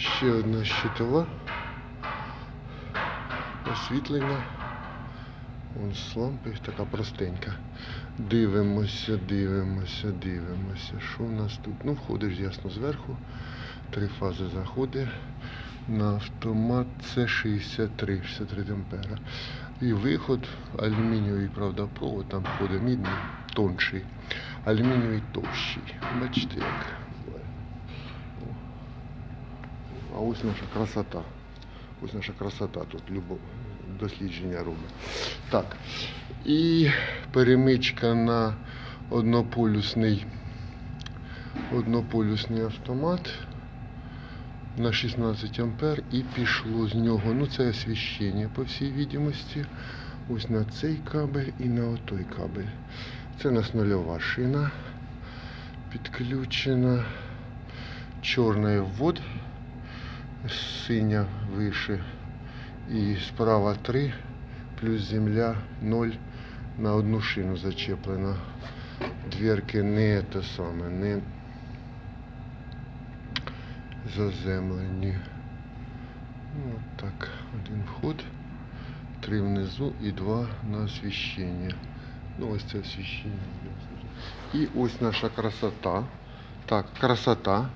Ще одна щитова. Освітлення. Вон з лампи така простенька. Дивимося, дивимося, дивимося. Що в нас тут? Ну, входиш ясно зверху. Три фази заходи. На автомат це 63, 63 ампера. І виход алюмінієвий, правда, провод, там входить мідний, тонший. Алюмінієвий товщий. Бачите як. А ось наша красота. Ось наша красота тут любов, дослідження робить. Так. І перемичка на однополюсний, однополюсний автомат на 16 ампер і пішло з нього. Ну це освіщення, по всій відомості. Ось на цей кабель і на отой кабель. Це у нас нульова шина підключена. Чорний ввод, синя вище і справа 3, плюс земля 0 на одну шину зачеплена. Дверки не те саме, не заземлені. Ну, от так, один вход, три внизу і два на освіщення. Ну, ось це освіщення. І ось наша красота. Так, красота.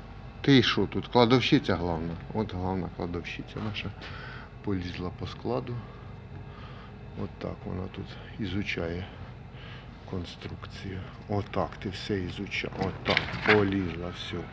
Ти що тут? Кладовщиця головна. От головна кладовщиця наша полізла по складу. От так вона тут ізучає конструкцію. Отак ти все ізучав. Отак. Полізла все.